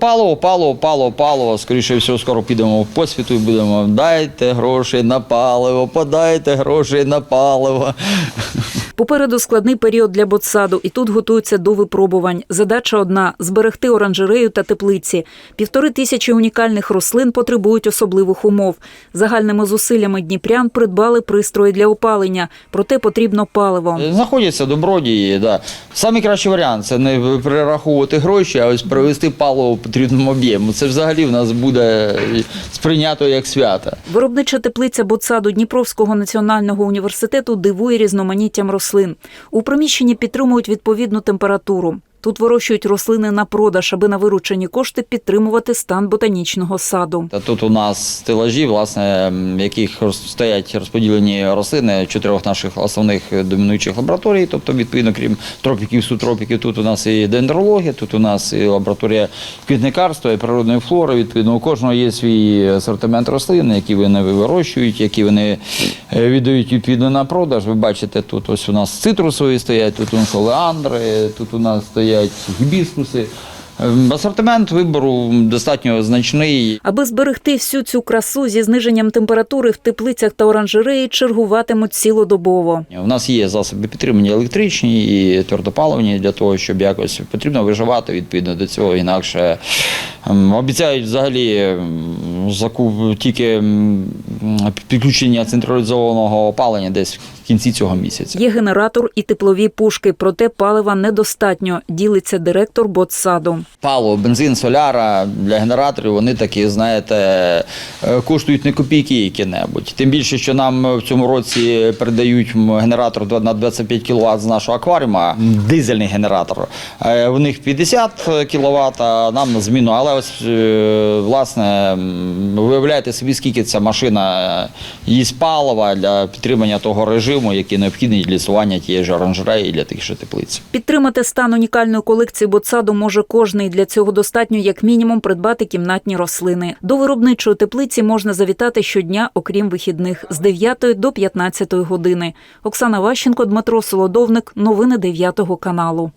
Паливо, пало, пало, пало. Скоріше всього, скоро підемо в посвіту і будемо дайте гроші на паливо, подайте гроші на паливо. Попереду складний період для ботсаду, і тут готуються до випробувань. Задача одна зберегти оранжерею та теплиці. Півтори тисячі унікальних рослин потребують особливих умов. Загальними зусиллями дніпрян придбали пристрої для опалення, проте потрібно паливо. Знаходяться добродії. Да. Самий кращий варіант це не перераховувати гроші, а ось привезти паливо в потрібному об'єму. Це взагалі в нас буде сприйнято як свято. Виробнича теплиця ботсаду Дніпровського національного університету дивує різноманіттям рослин. У приміщенні підтримують відповідну температуру. Тут вирощують рослини на продаж, аби на виручені кошти підтримувати стан ботанічного саду. Тут у нас стелажі, власне, в яких стоять розподілені рослини чотирьох наших основних домінуючих лабораторій. Тобто, відповідно, крім тропіків, субтропіків, тут у нас і дендрологія, тут у нас і лабораторія квітникарства, і природної флори. Відповідно, у кожного є свій асортимент рослин, які вони вирощують, які вони е, віддають відповідно на продаж. Ви бачите, тут ось у нас цитрусові стоять, тут у нас олеандри, тут у нас стоять гібіскуси. Ем, Асортимент вибору достатньо значний. Аби зберегти всю цю красу зі зниженням температури в теплицях та оранжереї чергуватимуть цілодобово. У нас є засоби підтримання електричні і твердопаливні для того, щоб якось потрібно виживати відповідно до цього. Інакше ем, обіцяють взагалі ем, закуп тільки підключення централізованого опалення десь в кінці цього місяця. Є генератор і теплові пушки, проте палива недостатньо, ділиться директор ботсаду. Паливо, бензин, соляра для генераторів, вони такі, знаєте, е, коштують не копійки які-небудь. Тим більше, що нам в цьому році передають генератор на 25 кВт з нашого акваріума, дизельний генератор. Е, В них 50 кВт, а нам на зміну. Але ось, е, власне, виявляєте собі, скільки ця машина е, їсть палива для підтримання того режиму, який необхідний для існування тієї ж оранжереї для тих же теплиць. Підтримати стан унікальної колекції ботсаду може кожний. Для цього достатньо як мінімум придбати кімнатні рослини. До виробничої теплиці можна завітати щодня, окрім вихідних, з 9 до 15 години. Оксана Ващенко, Дмитро Солодовник. Новини 9 каналу.